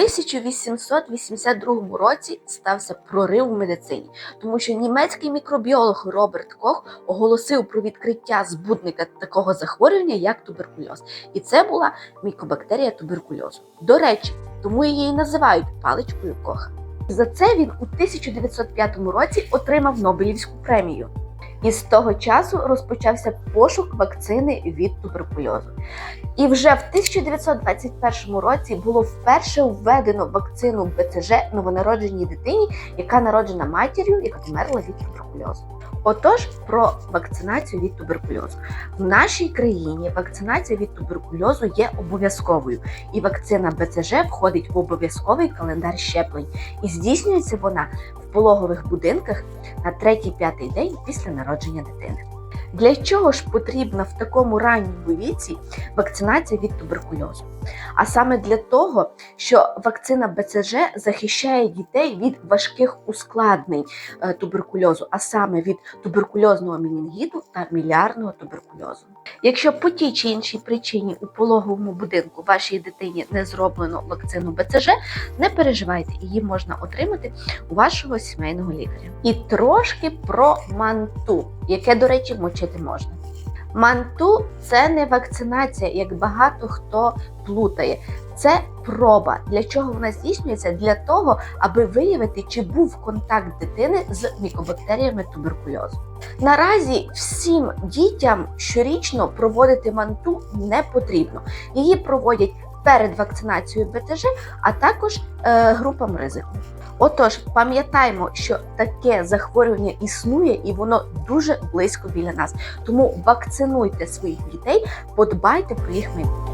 1882 році стався прорив в медицині, тому що німецький мікробіолог Роберт Кох оголосив про відкриття збудника такого захворювання, як туберкульоз. І це була мікобактерія туберкульозу. До речі, тому її називають паличкою Коха. За це він у 1905 році отримав Нобелівську премію. І з того часу розпочався пошук вакцини від туберкульозу. І вже в 1921 році було вперше введено вакцину БЦЖ новонародженій дитині, яка народжена матір'ю, яка померла від туберкульозу. Отож, про вакцинацію від туберкульозу в нашій країні вакцинація від туберкульозу є обов'язковою, і вакцина БЦЖ входить в обов'язковий календар щеплень. І здійснюється вона в пологових будинках на третій-п'ятий день після народження дитини. Для чого ж потрібна в такому ранньому віці вакцинація від туберкульозу? А саме для того, що вакцина БЦЖ захищає дітей від важких ускладнень е, туберкульозу, а саме від туберкульозного мінінгіту та мілярного туберкульозу. Якщо по тій чи іншій причині у пологовому будинку вашій дитині не зроблено вакцину БЦЖ, не переживайте, її можна отримати у вашого сімейного лікаря. І трошки про манту, яке, до речі, мочити можна. Манту це не вакцинація, як багато хто плутає. Це проба. Для чого вона здійснюється? Для того, аби виявити, чи був контакт дитини з мікобактеріями туберкульозу. Наразі всім дітям щорічно проводити манту не потрібно. Її проводять перед вакцинацією БТЖ, а також е, групам ризику. Отож, пам'ятаємо, що таке захворювання існує і воно дуже близько біля нас. Тому вакцинуйте своїх дітей, подбайте про їх майбутнє.